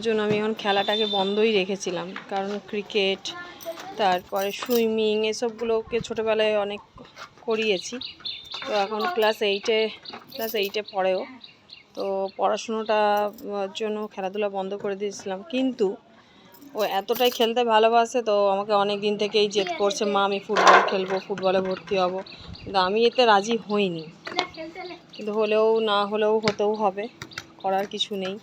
জন্য আমি এখন খেলাটাকে বন্ধই রেখেছিলাম। কারণ ক্রিকেট, তারপরে সুইমিং এসবগুলোকে ছোটোবেলায় অনেক করিয়েছি। তো এখন ক্লাস এইটে ক্লাস এইটে পড়েও। তো পড়াশুনোটা জন্য খেলাধুলা বন্ধ করে দিয়েছিলাম। কিন্তু ও এতটাই খেলতে ভালোবাসে তো আমাকে অনেক দিন থেকেই জেদ করছে, মা, আমি ফুটবল খেলব, ফুটবলে ভর্তি হব। কিন্তু আমি এতে রাজি হইনি। কিন্তু হলেও না হলেও হতেও হবে, করার কিছু নেই।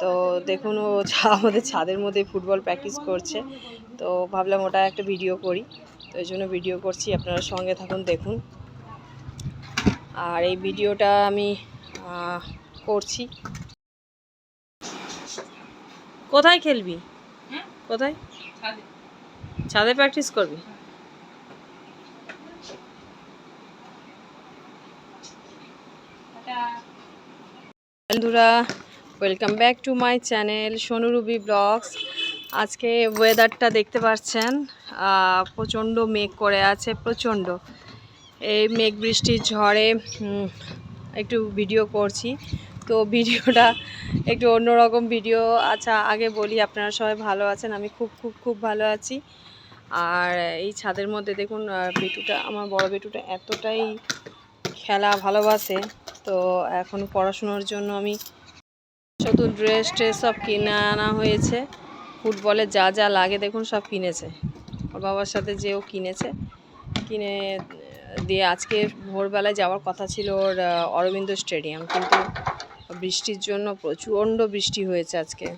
তো দেখুন ও আমাদের ছাদের মধ্যে ফুটবল প্র্যাকটিস করছে। তো ভাবলাম ওটা একটা ভিডিও করি। তো এই জন্য ভিডিও করছি আপনারা সঙ্গে থাকুন দেখুন। আর এই ভিডিওটা আমি করছি। কোথায় খেলবি? কোথায়? ছাদে। প্র্যাকটিস করবি? বন্ধুরা welcome back to my channel Sonurubi blogs আজকে ওয়েদারটা দেখতে পাচ্ছেন প্রচণ্ড মেঘ করে আছে, প্রচণ্ড। এই মেঘ বৃষ্টির ঝড়ে একটু ভিডিও করছি। তো ভিডিওটা একটু অন্যরকম ভিডিও আচ্ছা আগে বলি, আপনারা সবাই ভালো আছেন? আমি খুব খুব খুব ভালো আছি। আর এই ছাদের মধ্যে দেখুন বেটুটা, আমার বড় বেটুটা এতটাই খেলা ভালোবাসে। তো এখন পড়াশুনোর জন্য আমি শুধু ড্রেস ট্রেস সব কিনে আনা হয়েছে। ফুটবলে যা যা লাগে দেখুন সব কিনেছে। ওর বাবার সাথে যেও কিনেছে, কিনে দিয়ে আজকে ভোরবেলায় যাওয়ার কথা ছিল ওর অরবিন্দ স্টেডিয়াম। কিন্তু বৃষ্টির জন্য প্রচণ্ড বৃষ্টি হয়েছে আজকে।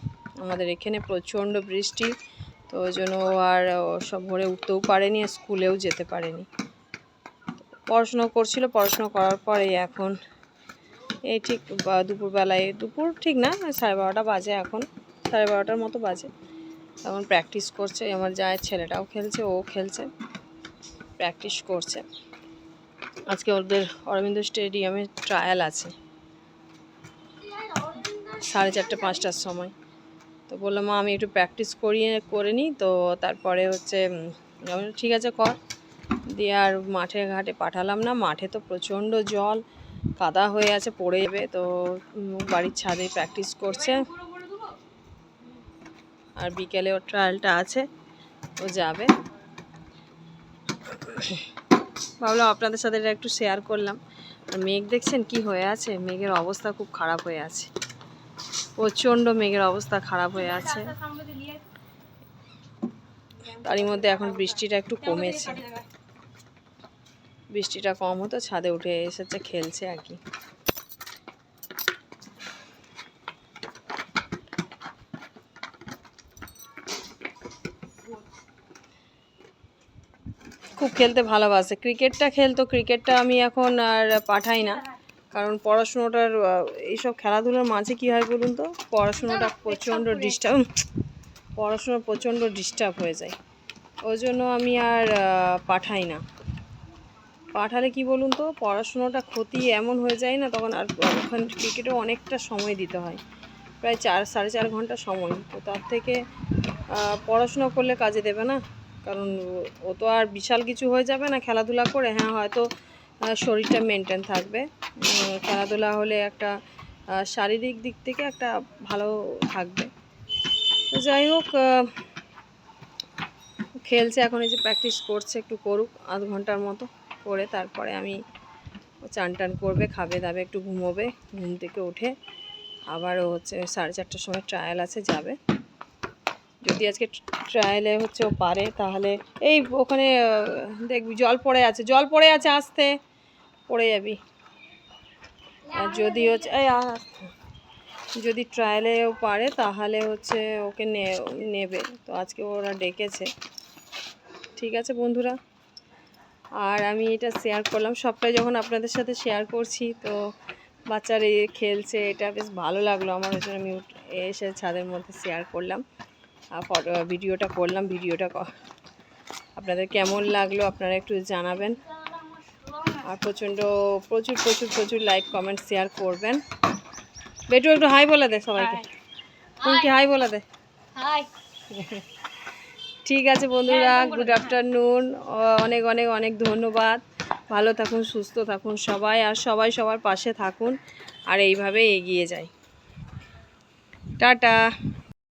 আমাদের এখানে প্রচণ্ড বৃষ্টি, তো ওই জন্য আর সব ভোরে উঠতেও পারেনি স্কুলেও যেতে পারেনি। পড়াশুনো করছিল, পড়াশুনো করার পরে এখন এই ঠিক দুপুরবেলায়, দুপুর ঠিক না, সাড়ে বারোটা বাজে এখন, সাড়ে বারোটার মতো বাজে। এখন প্র্যাকটিস করছে, আমার যায় ছেলেটাও খেলছে, ও খেলছে প্র্যাকটিস করছে। আজকে ওদের অরবিন্দ স্টেডিয়ামে ট্রায়াল আছে। সাড়ে চারটে, পাঁচটার সময়। তো বললাম, মা, আমি একটু প্র্যাকটিস করিয়ে, করে নিই। তো তারপরে হচ্ছে ঠিক আছে, কর। দিয়ে আর মাঠে ঘাটে পাঠালাম না, মাঠে তো প্রচণ্ড জল। কাদা হয়ে আছে, পড়ে যাবে। তো বাড়ির ছাদে প্র্যাকটিস করছে। আর বিকেলে ওর ট্রায়ালটা আছে, ও যাবে। ভাবলাম আপনাদের সাথে এটা একটু শেয়ার করলাম। আর মেঘ দেখছেন কি হয়ে আছে? মেঘের অবস্থা খুব খারাপ হয়ে আছে। প্রচণ্ড মেঘের অবস্থা খারাপ হয়ে আছে। তারই মধ্যে এখন বৃষ্টিটা একটু কমেছে। বৃষ্টিটা কম হতো, ছাদে উঠে এসেছে, খেলছে আর কি। খুব খেলতে ভালোবাসে। ক্রিকেটটা খেলতো ক্রিকেটটা আমি এখন আর পাঠাই না। কারণ পড়াশুনোটার এইসব খেলাধুলার মাঝে কী হয় বলুন তো? পড়াশুনোটা প্রচণ্ড ডিস্টার্ব পড়াশুনো প্রচণ্ড ডিস্টার্ব হয়ে যায়। ওই জন্য আমি আর পাঠাই না। পাঠালে কি বলুন তো, পড়াশুনোটা ক্ষতি এমন হয়ে যায় না, তখন আর ওখানে ক্রিকেটে অনেকটা সময় দিতে হয়। প্রায় চার, সাড়ে চার ঘণ্টা সময়। তো তার থেকে পড়াশোনা করলে কাজে দেবে না। কারণ ও তো আর বিশাল কিছু হয়ে যাবে না, খেলাধুলা করে। হ্যাঁ হয়তো শরীরটা মেনটেন থাকবে। খেলাধুলা হলে একটা শারীরিক দিক থেকে একটা ভালো থাকবে। তো যাই হোক খেলছে এখন, এই যে প্র্যাকটিস করছে, একটু করুক, আধ ঘণ্টার মতো। করে তারপরে আমি চান টান করবে, খাবে দাবে, একটু ঘুমোবে, ঘুম থেকে উঠে আবার ও হচ্ছে সাড়ে চারটার সময় ট্রায়াল আছে, যাবে। যদি আজকে ট্রায়ালে হচ্ছে ও পারে, তাহলে এই ওখানে দেখবি জল পড়ে আছে, জল পড়ে আছে আসতে, পড়ে যাবি। আর যদি হচ্ছে, এই। যদি ট্রায়ালেও পারে, তাহলে হচ্ছে ওকে নেবে। তো আজকে ওরা ডেকেছে। ঠিক আছে বন্ধুরা? আর আমি এটা শেয়ার করলাম। সবটাই যখন আপনাদের সাথে শেয়ার করছি তো বাচ্চারা এ খেলছে এটা বেশ ভালো লাগল আমার ওই জন্য আমি এসে ছাদের মধ্যে শেয়ার করলাম। আর ফটো ভিডিওটা করলাম। ভিডিওটা ক- আপনাদের কেমন লাগল আপনারা একটু জানাবেন। আর প্রচণ্ড প্রচুর প্রচুর প্রচুর লাইক কমেন্ট শেয়ার করবেন। বেটু একটু হাই বলে দে সবাইকে। তুমি কি হাই বলে দে। হাই ঠিক আছে বন্ধুরা গুড আফটারনুন অনেক অনেক অনেক ধন্যবাদ। ভালো থাকুন সুস্থ থাকুন সবাই আর সবাই সবার পাশে থাকুন আর এইভাবে এগিয়ে যাই। টাটা।